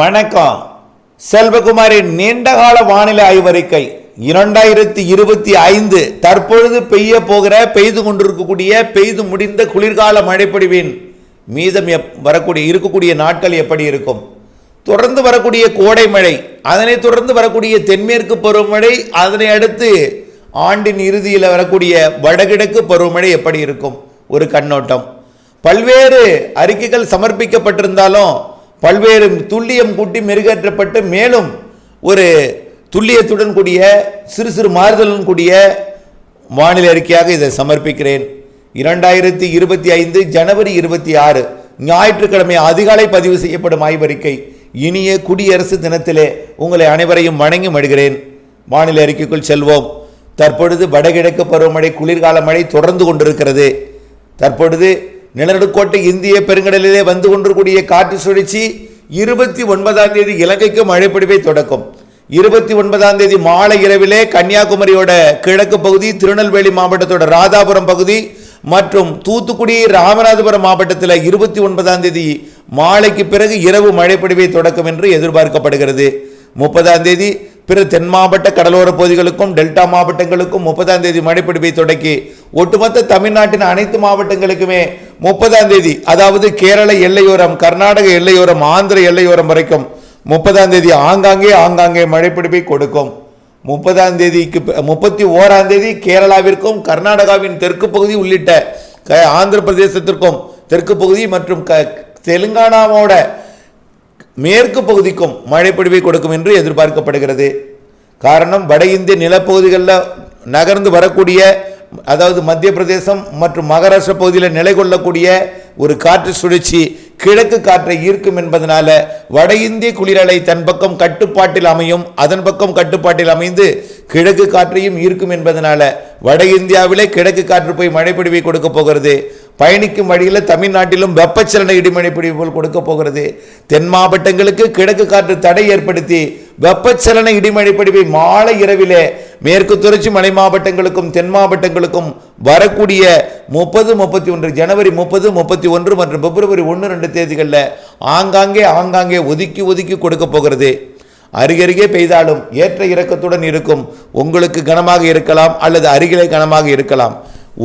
வணக்கம். செல்வகுமாரின் நீண்டகால வானிலை ஆய்வறிக்கை. இரண்டாயிரத்தி இருபத்தி ஐந்து தற்பொழுது பெய்ய போகிற பெய்து கொண்டிருக்கக்கூடிய பெய்து முடிந்த குளிர்கால மழைப்பொழிவின் மீதம் எப்- வரக்கூடிய இருக்கக்கூடிய நாட்கள் எப்படி இருக்கும்? தொடர்ந்து வரக்கூடிய கோடை மழை அதனை தொடர்ந்து வரக்கூடிய தென்மேற்கு பருவமழை அதனை அடுத்து ஆண்டின் இறுதியில் வரக்கூடிய வடகிழக்கு பருவமழை எப்படி இருக்கும்? ஒரு கண்ணோட்டம். பல்வேறு அறிக்கைகள் சமர்ப்பிக்கப்பட்டிருந்தாலும் பல்வேறு துல்லியம் கூட்டி மெருகேற்றப்பட்டு மேலும் ஒரு துல்லியத்துடன் கூடிய சிறு சிறு மாறுதலுடன் கூடிய வானிலை அறிக்கையாக இதை சமர்ப்பிக்கிறேன். இரண்டாயிரத்தி இருபத்தி ஐந்து ஜனவரி இருபத்தி ஆறு ஞாயிற்றுக்கிழமை அதிகாலை பதிவு செய்யப்படும் ஆய்வறிக்கை. இனிய குடியரசு தினத்திலே உங்களை அனைவரையும் வணங்கி மடுகிறேன் வானிலை அறிக்கைக்குள் செல்வோம். தற்பொழுது வடகிழக்கு பருவமழை குளிர்கால மழை தொடர்ந்து கொண்டிருக்கிறது. தற்பொழுது நிலநடுக்கோட்டை இந்திய பெருங்கடலிலே வந்து கொண்டிருக்கூடிய காற்று சுழற்சி இருபத்தி ஒன்பதாம் தேதி இலங்கைக்கு மழைப்பிடிவை தொடக்கும். இருபத்தி ஒன்பதாம் தேதி மாலை இரவிலே கன்னியாகுமரியோட கிழக்கு பகுதி திருநெல்வேலி மாவட்டத்தோட ராதாபுரம் பகுதி மற்றும் தூத்துக்குடி ராமநாதபுரம் மாவட்டத்தில் இருபத்தி ஒன்பதாம் தேதி மாலைக்கு பிறகு இரவு மழைப்பிடிவை தொடக்கும் என்று எதிர்பார்க்கப்படுகிறது. முப்பதாம் தேதி பிற தென் மாவட்ட கடலோர பகுதிகளுக்கும் டெல்டா மாவட்டங்களுக்கும் முப்பதாம் தேதி மழைப்பிடிவை தொடக்கி ஒட்டுமொத்த தமிழ்நாட்டின் அனைத்து மாவட்டங்களுக்குமே முப்பதாம் தேதி அதாவது கேரள எல்லையோரம் கர்நாடக எல்லையோரம் ஆந்திர எல்லையோரம் வரைக்கும் முப்பதாம் தேதி ஆங்காங்கே ஆங்காங்கே மழைப்பிடிப்பை கொடுக்கும். முப்பதாம் தேதிக்கு முப்பத்தி ஓராம் தேதி கேரளாவிற்கும் கர்நாடகாவின் தெற்கு பகுதி உள்ளிட்ட க- ஆந்திர பிரதேசத்திற்கும் தெற்கு பகுதி மற்றும் க தெலுங்கானாவோட மேற்கு பகுதிக்கும் மழைப்பொழிவை கொடுக்கும் என்று எதிர்பார்க்கப்படுகிறது. காரணம் வட இந்திய நிலப்பகுதிகளில் நகர்ந்து வரக்கூடிய அதாவது மத்திய பிரதேசம் மற்றும் மகாராஷ்டிர பகுதியில் நிலை கொள்ளக்கூடிய ஒரு காற்று சுழற்சி கிழக்கு காற்றை ஈர்க்கும் என்பதனால வட இந்திய குளிரலை தன் பக்கம் கட்டுப்பாட்டில் அமையும் அதன் பக்கம் கட்டுப்பாட்டில் அமைந்து கிழக்கு காற்றையும் ஈர்க்கும் என்பதனால வட இந்தியாவிலே கிழக்கு காற்று போய் மழைப்பிடிவை கொடுக்க போகிறது. பயணிக்கும் வழியில் தமிழ்நாட்டிலும் வெப்பச்சலன இடிமழை பிடிப்புகள் கொடுக்க போகிறது. தென் மாவட்டங்களுக்கு கிழக்கு காற்று தடை ஏற்படுத்தி வெப்பச்சலன இடிமழை பிடிப்பை மாலை இரவிலே மேற்கு தொடர்ச்சி மலை மாவட்டங்களுக்கும் தென் மாவட்டங்களுக்கும் வரக்கூடிய முப்பது முப்பத்தி ஒன்று ஜனவரி முப்பது முப்பத்தி ஒன்று மற்றும் பிப்ரவரி ஒன்று ரெண்டு தேதிகளில் ஆங்காங்கே ஆங்காங்கே ஒதுக்கி ஒதுக்கி கொடுக்க போகிறது. அருகருகே பெய்தாலும் ஏற்ற இறக்கத்துடன் இருக்கும். உங்களுக்கு கனமாக இருக்கலாம் அல்லது அருகிலே கனமாக இருக்கலாம்.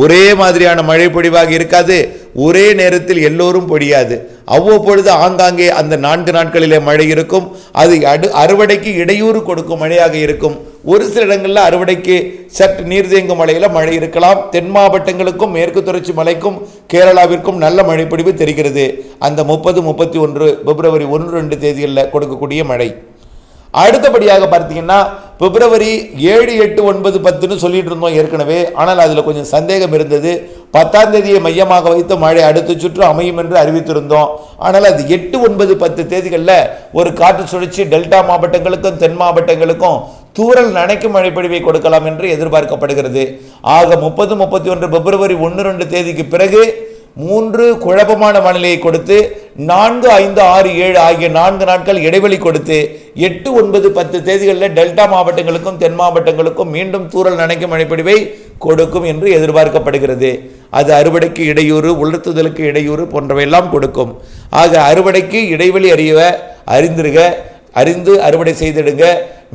ஒரே மாதிரியான மழை பொழிவாக இருக்காது. ஒரே நேரத்தில் எல்லோரும் பொழியாது. அவ்வப்பொழுது ஆங்காங்கே அந்த நான்கு நாட்களிலே மழை இருக்கும். அது அடு அறுவடைக்கு இடையூறு கொடுக்கும் மழையாக இருக்கும். ஒரு சில இடங்களில் அறுவடைக்கு சற்று நீர் தேங்கும் மழையில் மழை இருக்கலாம். தென் மாவட்டங்களுக்கும் மேற்கு தொடர்ச்சி மலைக்கும் கேரளாவிற்கும் நல்ல மழைப்பொழிவு தெரிகிறது. அந்த முப்பது முப்பத்தி ஒன்று பிப்ரவரி ஒன்று ரெண்டு தேதிகளில் கொடுக்கக்கூடிய மழை. அடுத்தபடியாக பார்த்தீங்கன்னா பிப்ரவரி ஏழு எட்டு ஒன்பது பத்துன்னு சொல்லிட்டு இருந்தோம் ஏற்கனவே. ஆனால் அதில் கொஞ்சம் சந்தேகம் இருந்தது. பத்தாம் தேதியை மையமாக வைத்து மழை அடுத்த சுற்று அமையும் என்று அறிவித்திருந்தோம். ஆனால் அது எட்டு ஒன்பது பத்து தேதிகளில் ஒரு காற்று சுழற்சி டெல்டா மாவட்டங்களுக்கும் தென் மாவட்டங்களுக்கும் தூரல் நனைக்கும் மழைப்பொழிவை கொடுக்கலாம் என்று எதிர்பார்க்கப்படுகிறது. ஆக முப்பது முப்பத்தி ஒன்று பிப்ரவரி ஒன்று ரெண்டு தேதிக்கு பிறகு மூன்று குழப்பமான வானிலையை கொடுத்து நான்கு ஐந்து ஆறு ஏழு ஆகிய நான்கு நாட்கள் இடைவெளி கொடுத்து எட்டு ஒன்பது பத்து தேதிகளில் டெல்டா மாவட்டங்களுக்கும் தென் மாவட்டங்களுக்கும் மீண்டும் தூறல் நனைக்கும் மழைப்பொழிவை கொடுக்கும் என்று எதிர்பார்க்கப்படுகிறது. அது அறுவடைக்கு இடையூறு உலர்த்துதலுக்கு இடையூறு போன்றவையெல்லாம் கொடுக்கும். ஆக அறுவடைக்கு இடைவெளி அறிய அறிந்திருக அறிந்து அறுவடை செய்திடுங்க.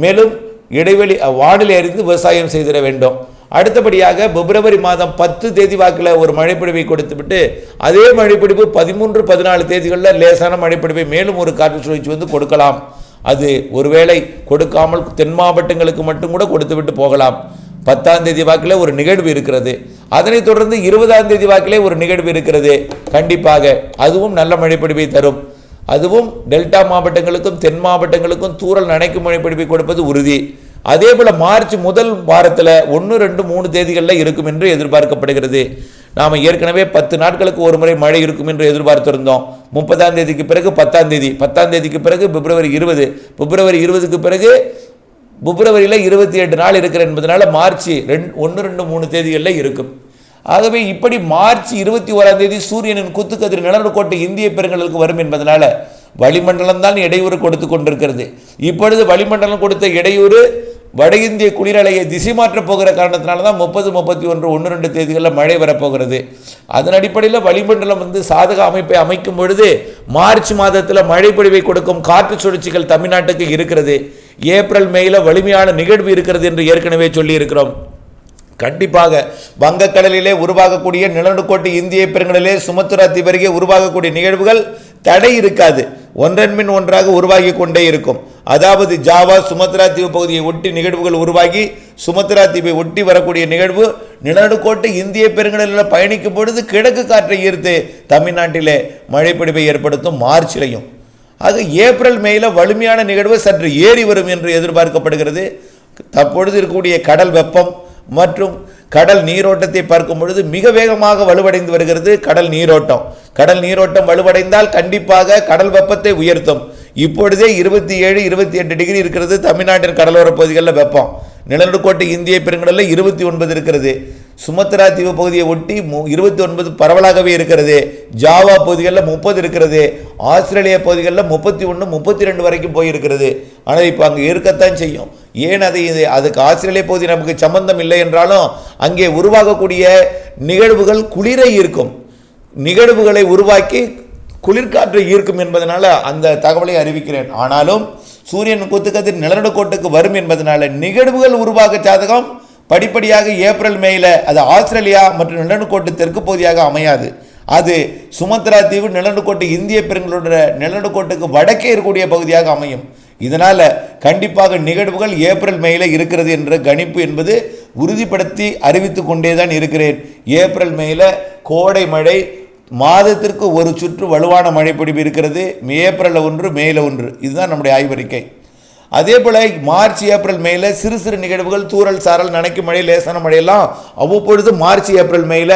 மேலும் இடைவெளி வானிலை அறிந்து விவசாயம் செய்திட வேண்டும். அடுத்தபடியாக பிப்ரவரி மாதம் பத்து தேதி வாக்கில் ஒரு மழைப்பிடிவை கொடுத்துவிட்டு அதே மழைப்பிடிப்பு பதிமூன்று பதினாலு தேதிகளில் லேசான மழைப்பிடிவை மேலும் ஒரு காற்று சுழற்சி வந்து கொடுக்கலாம். அது ஒருவேளை கொடுக்காமல் தென் மாவட்டங்களுக்கு மட்டும் கூட கொடுத்துவிட்டு போகலாம். பத்தாம் தேதி வாக்கில் ஒரு நிகழ்வு இருக்கிறது. அதனைத் தொடர்ந்து இருபதாம் தேதி வாக்கிலே ஒரு நிகழ்வு இருக்கிறது. கண்டிப்பாக அதுவும் நல்ல மழைப்பிடிவை தரும். அதுவும் டெல்டா மாவட்டங்களுக்கும் தென் மாவட்டங்களுக்கும் தூறல் நனைக்கும் மழைப்பிடிப்பை கொடுப்பது உறுதி. அதே போல் மார்ச் முதல் வாரத்தில் ஒன்று ரெண்டு மூணு தேதிகளில் இருக்கும் என்று எதிர்பார்க்கப்படுகிறது. நாம் ஏற்கனவே பத்து நாட்களுக்கு ஒரு முறை மழை இருக்கும் என்று எதிர்பார்த்திருந்தோம். முப்பதாம் தேதிக்கு பிறகு பத்தாம் தேதி பத்தாம் தேதிக்கு பிறகு பிப்ரவரி இருபது பிப்ரவரி இருபதுக்கு பிறகு பிப்ரவரியில் இருபத்தி எட்டு நாள் இருக்கிற என்பதனால மார்ச் ரெண்டு ஒன்று ரெண்டு மூணு தேதிகளில் இருக்கும். ஆகவே இப்படி மார்ச் இருபத்தி ஓராம் தேதி சூரியனின் குத்துக்கதிர் நிலநடுக்கோட்டை இந்திய பெருங்கடலுக்கு வரும் என்பதனால வளிமண்டலம் தான் இடையூறு கொடுத்து கொண்டிருக்கிறது. இப்பொழுது வளிமண்டலம் கொடுத்த இடையூறு வட இந்திய குளிரலையை திசை மாற்றப் போகிற காரணத்தினால தான் முப்பது முப்பத்தி ஒன்று ஒன்று ரெண்டு தேதிகளில் மழை வரப்போகிறது. அதன் அடிப்படையில் வளிமண்டலம் வந்து சாதக அமைப்பை அமைக்கும் பொழுது மார்ச் மாதத்தில் மழை பொழிவை கொடுக்கும் காற்று சுழற்சிகள் தமிழ்நாட்டுக்கு இருக்கிறது. ஏப்ரல் மேயில் வலிமையான நிகழ்வு இருக்கிறது என்று ஏற்கனவே சொல்லியிருக்கிறோம். கண்டிப்பாக வங்கக்கடலிலே உருவாகக்கூடிய நிலநடுக்கோட்டு இந்திய பெருங்கடலிலே சுமத்ரா திபருகே உருவாகக்கூடிய நிகழ்வுகள் தடை இருக்காது. ஒன்றன்மின் ஒன்றாக உருவாகி கொண்டே இருக்கும். அதாவது ஜாவா சுமத்ரா தீவு பகுதியை ஒட்டி நிகழ்வுகள் உருவாகி சுமத்ரா தீவை ஒட்டி வரக்கூடிய நிகழ்வு நிலநடுக்கோட்டு இந்திய பெருங்கடலில் பயணிக்கும் பொழுது கிழக்கு காற்றை ஈர்த்து தமிழ்நாட்டிலே மழைப்பிடிப்பை ஏற்படுத்தும் மார்ச்லையும் அது ஏப்ரல் மேல வலிமையான நிகழ்வு சற்று ஏறி வரும் என்று எதிர்பார்க்கப்படுகிறது. தற்பொழுது இருக்கக்கூடிய கடல் வெப்பம் மற்றும் கடல் நீரோட்டத்தை பார்க்கும் பொழுது மிக வேகமாக வலுவடைந்து வருகிறது கடல் நீரோட்டம். கடல் நீரோட்டம் வலுவடைந்தால் கண்டிப்பாக கடல் வெப்பத்தை உயர்த்தும். இப்பொழுதே இருபத்தி ஏழு இருபத்தி எட்டு டிகிரி இருக்கிறது. தமிழ்நாட்டின் கடலோரப் பகுதிகளில் வெப்பம். நிலநடுக்கோட்டை இந்திய பெருங்கடலில் இருபத்தி ஒன்பது இருக்கிறது. சுமத்ரா தீவு பகுதியை ஒட்டி இருபத்தி ஒன்பது பரவலாகவே இருக்கிறது. ஜாவா பகுதிகளில் முப்பது இருக்கிறது. ஆஸ்திரேலிய பகுதிகளில் முப்பத்தி ஒன்று முப்பத்தி ரெண்டு வரைக்கும் போயிருக்கிறது. ஆனால் இப்போ அங்கே இருக்கத்தான் செய்யும். ஏன் அதை இது அதுக்கு ஆஸ்திரேலிய பகுதி நமக்கு சம்பந்தம் இல்லை என்றாலும் அங்கே உருவாகக்கூடிய நிகழ்வுகள் குளிரை இருக்கும் நிகழ்வுகளை உருவாக்கி குளிர்காற்றை ஈர்க்கும் என்பதனால அந்த தகவலை அறிவிக்கிறேன். ஆனாலும் சூரியன் குத்துக்கதிர் நிலநடுக்கோட்டுக்கு வரும் என்பதனால நிகழ்வுகள் உருவாக சாதகம் படிப்படியாக ஏப்ரல் மேல அது ஆஸ்திரேலியா மற்றும் நிலநடுக்கோட்டு தெற்கு பகுதியாக அமையாது. அது சுமத்ரா தீவு நிலநடுக்கோட்டு இந்திய பெருங்களோட நிலநடுக்கோட்டுக்கு வடக்கே இருக்கக்கூடிய பகுதியாக அமையும். இதனால் கண்டிப்பாக நிகழ்வுகள் ஏப்ரல் மேல இருக்கிறது என்ற கணிப்பு என்பது உறுதிப்படுத்தி அறிவித்து கொண்டே தான் இருக்கிறேன். ஏப்ரல் மேல கோடை மழை மாதத்திற்கு ஒரு சுற்று வலுவான மழைப்பொழிவு இருக்கிறது. ஏப்ரலில் ஒன்று மேல ஒன்று. இதுதான் நம்முடைய ஆய்வறிக்கை. அதே போல் மார்ச் ஏப்ரல் மேல சிறு சிறு நிகழ்வுகள் தூறல் சாரல் நனைக்கும் மழை லேசான மழையெல்லாம் அவ்வப்பொழுது மார்ச் ஏப்ரல் மேல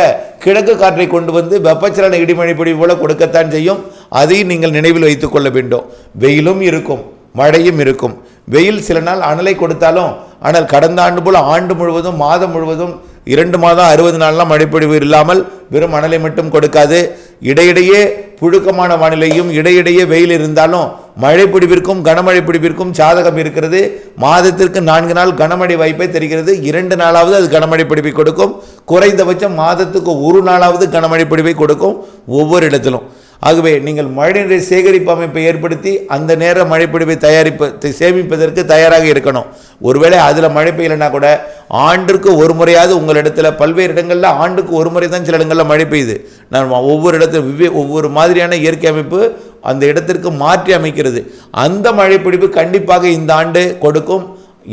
கிழக்கு காற்றை கொண்டு வந்து வெப்பச்சலன இடிமழை பொழிவு போல கொடுக்கத்தான் செய்யும். அதையும் நீங்கள் நினைவில் வைத்துக் கொள்ள வேண்டும். வெயிலும் இருக்கும் மழையும் இருக்கும். வெயில் சில நாள் அனலை கொடுத்தாலும் ஆனால் கடந்த ஆண்டு போல் ஆண்டு முழுவதும் மாதம் முழுவதும் இரண்டு மாதம் அறுபது நாள்லாம் மழைப்பொழிவு இல்லாமல் வெறும் மணலை மட்டும் கொடுக்காது. இடையிடையே புழுக்கமான வானிலையும் இடையிடையே வெயில் இருந்தாலும் மழை பிடிப்பிற்கும் கனமழை பிடிப்பிற்கும் சாதகம் இருக்கிறது. மாதத்திற்கு நான்கு நாள் கனமழை வாய்ப்பை தெரிகிறது. இரண்டு நாளாவது அது கனமழை பிடிப்பை கொடுக்கும். குறைந்தபட்சம் மாதத்துக்கு ஒரு நாளாவது கனமழை பிடிப்பை கொடுக்கும். ஒவ்வொரு இடத்திலும். ஆகவே நீங்கள் மழைநீரை சேகரிப்பு அமைப்பை ஏற்படுத்தி அந்த நேர மழைப்பிடிப்பை தயாரிப்பு சேமிப்பதற்கு தயாராக இருக்கணும். ஒருவேளை அதில் மழை பெய்யலைன்னா கூட ஆண்டிற்கு ஒரு முறையாவது உங்கள் இடத்துல பல்வேறு இடங்களில் ஆண்டுக்கு ஒரு முறை தான் சில இடங்களில் மழை பெய்யுது. நான் ஒவ்வொரு இடத்துல ஒவ்வொரு மாதிரியான இயற்கை அமைப்பு அந்த இடத்திற்கு மாற்றி அமைக்கிறது. அந்த மழைப்பிடிப்பு கண்டிப்பாக இந்த ஆண்டு கொடுக்கும்.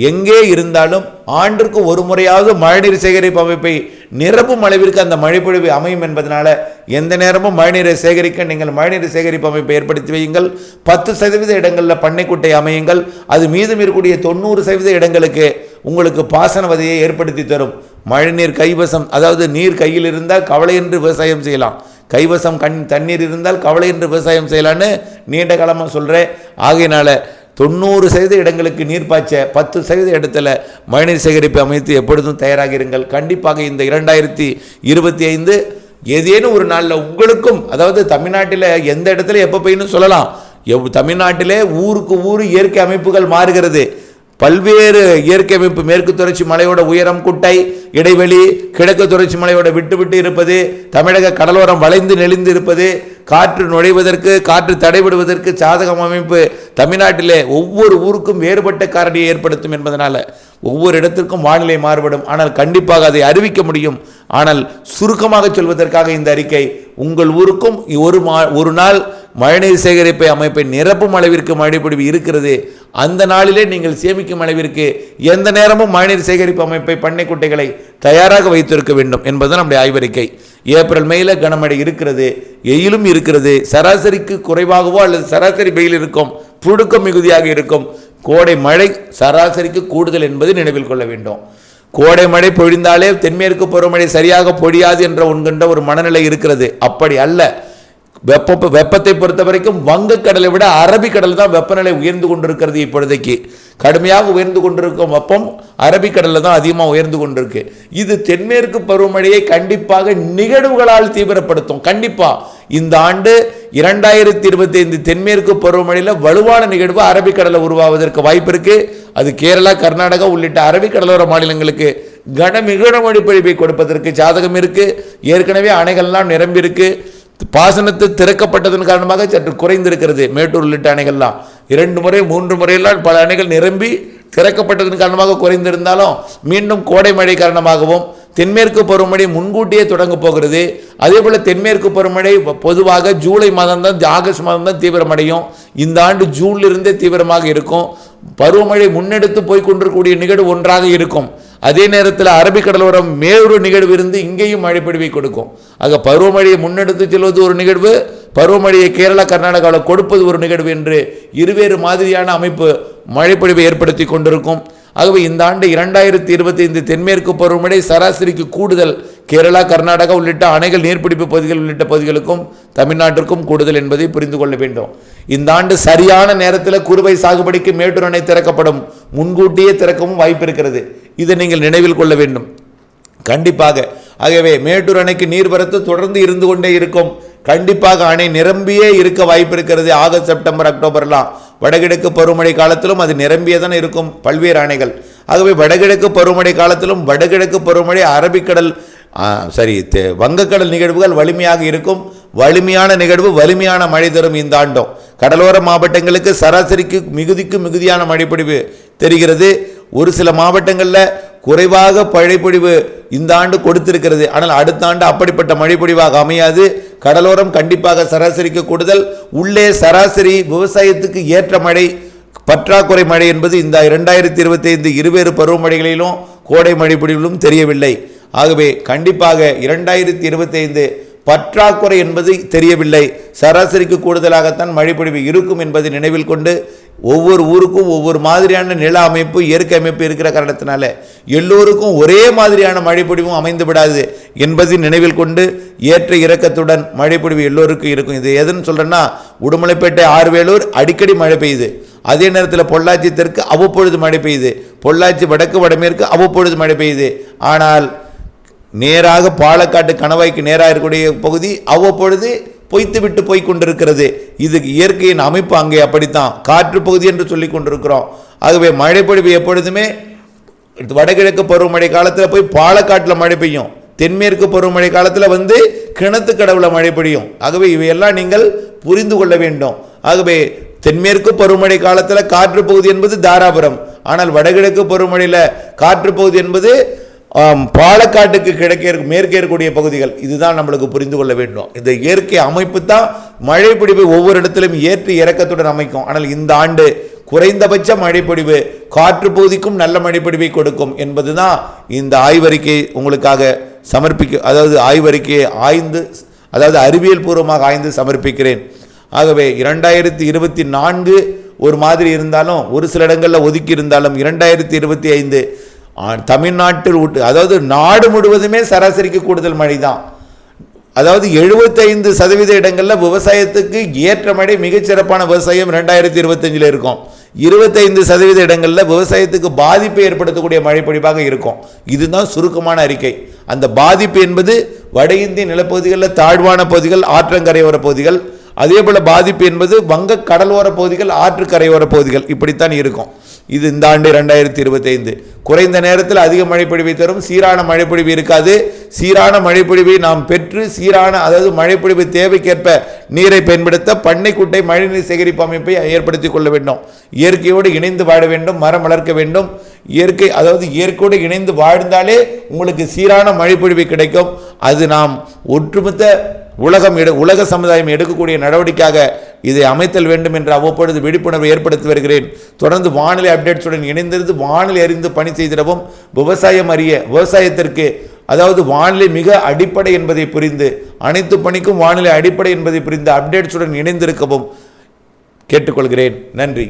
எங்கே இருந்தாலும் ஆண்டிற்கு ஒரு முறையாவது மழைநீர் சேகரிப்பு அமைப்பை நிரப்பும் அளவிற்கு அந்த மழைப்பொழிவு அமையும் என்பதனால எந்த நேரமும் மழைநீரை சேகரிக்க நீங்கள் மழைநீர் சேகரிப்பு அமைப்பை ஏற்படுத்தி வையுங்கள். பத்து சதவீத இடங்களில் பண்ணைக்குட்டை அமையுங்கள். அது மீதம் இருக்கக்கூடிய தொண்ணூறு சதவீத இடங்களுக்கு உங்களுக்கு பாசன வதையை ஏற்படுத்தி தரும். மழைநீர் கைவசம் அதாவது நீர் கையில் இருந்தால் கவலை என்று விவசாயம் செய்யலாம். கைவசம் கண் தண்ணீர் இருந்தால் கவலை என்று விவசாயம் செய்யலான்னு நீண்ட காலமாக சொல்கிறேன் ஆகையினால தொண்ணூறு சதவீத இடங்களுக்கு நீர் பாய்ச்ச பத்து சதவீத இடத்துல மழைநீர் சேகரிப்பு அமைத்து எப்பொழுதும் தயாராக இருங்கள் கண்டிப்பாக இந்த இரண்டாயிரத்தி இருபத்தி ஐந்து ஏதேனும் ஒரு நாளில் உங்களுக்கும் அதாவது தமிழ்நாட்டில் எந்த இடத்துல எப்போ பெய்யணும் சொல்லலாம். எவ் தமிழ்நாட்டிலே ஊருக்கு ஊர் இயற்கை அமைப்புகள் மாறுகிறது. பல்வேறு இயற்கை அமைப்பு மேற்கு தொடர்ச்சி மலையோட உயரம் குட்டை இடைவெளி கிழக்கு தொடர்ச்சி மலையோட விட்டு விட்டு இருப்பது தமிழக கடலோரம் வளைந்து நெளிந்து இருப்பது காற்று நுழைவதற்கு காற்று தடைபடுவதற்கு சாதகம் அமைப்பு தமிழ்நாட்டிலே ஒவ்வொரு ஊருக்கும் வேறுபட்ட காரணியை ஏற்படுத்தும் என்பதனால ஒவ்வொரு இடத்திற்கும் வானிலை மாறுபடும். ஆனால் கண்டிப்பாக அதை அறிவிக்க முடியும். ஆனால் சுருக்கமாக சொல்வதற்காக இந்த அறிக்கை உங்கள் ஊருக்கும் ஒரு மா ஒரு நாள் மழைநீர் சேகரிப்பை அமைப்பை நிரப்பும் அளவிற்கு மழைப்பொழிவு இருக்கிறது. அந்த நாளிலே நீங்கள் சேமிக்கும் அளவிற்கு எந்த நேரமும் மழைநீர் சேகரிப்பு அமைப்பை பண்ணை குட்டைகளை தயாராக வைத்திருக்க வேண்டும் என்பது நம்முடைய ஆய்வறிக்கை. ஏப்ரல் மேல கனமழை இருக்கிறது எயிலும் இருக்கிறது சராசரிக்கு குறைவாகவோ அல்லது சராசரி வெயில் இருக்கும் புழுக்கம் மிகுதியாக இருக்கும். கோடை மழை சராசரிக்கு கூடுதல் என்பது நினைவில் கொள்ள வேண்டும். கோடை மழை பொழிந்தாலே தென்மேற்கு பருவமழை சரியாக பொழியாது என்ற உண்கின்ற ஒரு மனநிலை இருக்கிறது. அப்படி அல்ல. வெப்ப வெப்பத்தை பொறுத்த வரைக்கும் வங்கக்கடலை விட அரபிக்கடல் தான் வெப்பநிலை உயர்ந்து கொண்டிருக்கிறது இப்பொழுதைக்கு. கடுமையாக உயர்ந்து கொண்டிருக்கும் வெப்பம் அரபிக்கடலில் தான் அதிகமாக உயர்ந்து கொண்டிருக்கு. இது தென்மேற்கு பருவமழையை கண்டிப்பாக நிகழ்வுகளால் தீவிரப்படுத்தும். கண்டிப்பாக இந்த ஆண்டு இரண்டாயிரத்தி இருபத்தி ஐந்து தென்மேற்கு பருவமழையில் வலுவான நிகழ்வு அரபிக்கடலை உருவாவதற்கு வாய்ப்பு இருக்கு. அது கேரளா கர்நாடகா உள்ளிட்ட அரபிக்கடலோர மாநிலங்களுக்கு கன மிகுட பொழிவை கொடுப்பதற்கு ஜாதகம் இருக்கு. ஏற்கனவே அணைகள்லாம் நிரம்பி இருக்குது பாசனத்து திறக்கப்பட்டதன் காரணமாக சற்று குறைந்திருக்கிறது. மேட்டூர் உள்ளிட்ட அணைகள்லாம். இரண்டு முறை மூன்று முறையெல்லாம் பல அணைகள் நிரம்பி திறக்கப்பட்டதன் காரணமாக குறைந்திருந்தாலும் மீண்டும் கோடை மழை காரணமாகவும் தென்மேற்கு பருவமழை முன்கூட்டியே தொடங்க போகிறது. அதே போல் தென்மேற்கு பருவமழை பொதுவாக ஜூலை மாதம்தான் ஆகஸ்ட் மாதம் தான் தீவிரமடையும். இந்த ஆண்டு ஜூன்லிருந்தே தீவிரமாக இருக்கும். பருவமழை முன்னெடுத்து போய் கொண்டிருக்கக்கூடிய நிகழ்வு ஒன்றாக இருக்கும். அதே நேரத்தில் அரபிக்கடலோரம் மேலொரு நிகழ்வு இருந்து இங்கேயும் மழைப்பொழிவை கொடுக்கும். ஆக பருவமழையை முன்னெடுத்து செல்வது ஒரு நிகழ்வு பருவமழையை கேரளா கர்நாடகாவில் கொடுப்பது ஒரு நிகழ்வு என்று இருவேறு மாதிரியான அமைப்பு மழைப்பொழிவை ஏற்படுத்தி கொண்டிருக்கும். ஆகவே இந்த ஆண்டு இரண்டாயிரத்தி இருபத்தி ஐந்து தென்மேற்கு பருவமழை சராசரிக்கு கூடுதல் கேரளா கர்நாடகா உள்ளிட்ட அணைகள் நீர்பிடிப்பு பகுதிகள் உள்ளிட்ட பகுதிகளுக்கும் தமிழ்நாட்டிற்கும் கூடுதல் என்பதை புரிந்து கொள்ள வேண்டும். இந்த ஆண்டு சரியான நேரத்தில் குறுவை சாகுபடிக்கு மேட்டூர் அணை திறக்கப்படும். முன்கூட்டியே திறக்கவும் வாய்ப்பு இருக்கிறது. இதை நீங்கள் நினைவில் கொள்ள வேண்டும். கண்டிப்பாக. ஆகவே மேட்டூர் அணைக்கு நீர்வரத்து தொடர்ந்து இருந்து கொண்டே இருக்கும். கண்டிப்பாக அணை நிரம்பியே இருக்க வாய்ப்பு இருக்கிறது. ஆகஸ்ட் செப்டம்பர் அக்டோபர்லாம். வடகிழக்கு பருவமழை காலத்திலும் அது நிரம்பியே தான் இருக்கும் பல்வேறு அணைகள். ஆகவே வடகிழக்கு பருவமழை காலத்திலும் வடகிழக்கு பருவமழை அரபிக்கடல் சரி தெ- வங்கக்கடல் நிகழ்வுகள் வலிமையாக இருக்கும். வலிமையான நிகழ்வு வலிமையான மழை தரும் இந்த ஆண்டும். கடலோர மாவட்டங்களுக்கு சராசரிக்கு மிகுதிக்கு மிகுதியான மழைப்பொழிவு தெரிகிறது. ஒரு சில மாவட்டங்களில் குறைவாக மழைப்பொழிவு இந்த ஆண்டு கொடுத்திருக்கிறது. ஆனால் அடுத்த ஆண்டு அப்படிப்பட்ட மழைப்பொழிவாக அமையாது. கடலோரம் கண்டிப்பாக சராசரிக்கு கூடுதல். உள்ளே சராசரி விவசாயத்துக்கு ஏற்ற மழை பற்றாக்குறை மழை என்பது இந்த இரண்டாயிரத்தி இருபத்தைந்து இருவேறு பருவமழைகளிலும் கோடை மழைப்பொழிவிலும் தெரியவில்லை. ஆகவே கண்டிப்பாக இரண்டாயிரத்தி இருபத்தைந்து பற்றாக்குறை என்பது தெரியவில்லை. சராசரிக்கு கூடுதலாகத்தான் மழைப்பொழிவு இருக்கும் என்பதை நினைவில் கொண்டு ஒவ்வொரு ஊருக்கும் ஒவ்வொரு மாதிரியான நில அமைப்பு இயற்கை அமைப்பு இருக்கிற காரணத்தினால எல்லோருக்கும் ஒரே மாதிரியான மழைப்பொழிவும் அமைந்து விடாது என்பதை நினைவில் கொண்டு ஏற்ற இறக்கத்துடன் மழைப்பொழிவு எல்லோருக்கும் இருக்கும். இது எதுன்னு சொல்கிறேன்னா உடுமலைப்பேட்டை ஆறுவேலூர் அடிக்கடி மழை பெய்யுது. அதே நேரத்தில் பொள்ளாச்சி தெற்கு அவ்வப்பொழுது மழை பெய்யுது. பொள்ளாச்சி வடக்கு வடமேற்கு அவ்வப்பொழுது மழை பெய்யுது. ஆனால் நேராக பாலக்காட்டு கணவாய்க்கு நேராக இருக்கக்கூடிய பகுதி அவ்வப்பொழுது பொய்த்து விட்டு போய் கொண்டிருக்கிறது. இது இயற்கையின் அமைப்பு அங்கே அப்படித்தான். காற்று பகுதி என்று சொல்லி கொண்டிருக்கிறோம். ஆகவே மழைப்பொழிவு எப்பொழுதுமே வடகிழக்கு பருவமழை காலத்தில் போய் பாலக்காட்டில் மழை பெய்யும். தென்மேற்கு பருவமழை காலத்தில் வந்து கிணத்து கடவுள மழை பெய்யும். ஆகவே இவையெல்லாம் நீங்கள் புரிந்து கொள்ள வேண்டும். ஆகவே தென்மேற்கு பருவமழை காலத்தில் காற்று பகுதி என்பது தாராபுரம். ஆனால் வடகிழக்கு பருவமழையில் காற்று பகுதி என்பது பாலக்காட்டுக்கு கிடைக்க மேற்கேறக்கூடிய மேற்கே இருக்கக்கூடிய பகுதிகள் இதுதான் நம்மளுக்கு புரிந்து கொள்ள வேண்டும். இந்த இயற்கை அமைப்பு தான் மழை ஒவ்வொரு இடத்திலும் ஏற்று இறக்கத்துடன் அமைக்கும். ஆனால் இந்த ஆண்டு குறைந்தபட்ச மழைப்பொழிவு காற்று பகுதிக்கும் நல்ல மழைப்பொழிவை கொடுக்கும் என்பதுதான் இந்த ஆய்வறிக்கை உங்களுக்காக சமர்ப்பிக்க அதாவது ஆய்வறிக்கையை ஆய்ந்து அதாவது அறிவியல் பூர்வமாக ஆய்ந்து சமர்ப்பிக்கிறேன். ஆகவே இரண்டாயிரத்தி இருபத்தி நான்கு ஒரு மாதிரி இருந்தாலும் ஒரு சில இடங்களில் ஒதுக்கி இருந்தாலும் இரண்டாயிரத்தி இருபத்தி ஐந்து தமிழ்நாட்டில் ஊட்டு அதாவது நாடு முழுவதுமே சராசரிக்கு கூடுதல் மழை தான் அதாவது எழுபத்தைந்து சதவீத இடங்களில் விவசாயத்துக்கு ஏற்ற மழை மிகச்சிறப்பான விவசாயம் ரெண்டாயிரத்தி இருபத்தஞ்சில் இருக்கும். இருபத்தைந்து சதவீத இடங்களில் விவசாயத்துக்கு பாதிப்பை ஏற்படுத்தக்கூடிய மழைப்பொழிவாக இருக்கும். இதுதான் சுருக்கமான அறிக்கை. அந்த பாதிப்பு என்பது வட இந்திய நிலப்பகுதிகளில் தாழ்வான பகுதிகள் ஆற்றங்கரையோர பகுதிகள் அதே போல் பாதிப்பு என்பது வங்க கடலோர பகுதிகள் ஆற்றுக்கரையோர பகுதிகள் இப்படித்தான் இருக்கும். இது இந்த ஆண்டு ரெண்டாயிரத்தி இருபத்தைந்து. குறைந்த நேரத்தில் அதிக மழைப்பொழிவை தரும். சீரான மழைப்பொழிவு இருக்காது. சீரான மழைப்பொழிவை நாம் பெற்று சீரான அதாவது மழைப்பொழிவு தேவைக்கேற்ப நீரை பயன்படுத்த பண்ணைக்குட்டை மழைநீர் சேகரிப்பு அமைப்பை ஏற்படுத்தி கொள்ள வேண்டும். இயற்கையோடு இணைந்து வாழ வேண்டும் மரம் வளர்க்க வேண்டும். இயற்கை அதாவது இயற்கையோடு இணைந்து வாழ்ந்தாலே உங்களுக்கு சீரான மழைப்பொழிவு கிடைக்கும். அது நாம் ஒட்டுமொத்த உலகம் எடு உலக சமுதாயம் எடுக்கக்கூடிய நடவடிக்கையாக இதை அமைத்தல் வேண்டும் என்று அவ்வப்பொழுது விழிப்புணர்வு ஏற்படுத்தி வருகிறேன். தொடர்ந்து வானிலை அப்டேட்ஸுடன் இணைந்திருந்து வானிலை அறிந்து பணி செய்திடவும் விவசாயம் அறிய விவசாயத்திற்கு அதாவது வானிலை மிக அடிப்படை என்பதை புரிந்து அனைத்து பணிக்கும் வானிலை அடிப்படை என்பதை புரிந்து அப்டேட்ஸுடன் இணைந்திருக்கவும் கேட்டுக்கொள்கிறேன். நன்றி.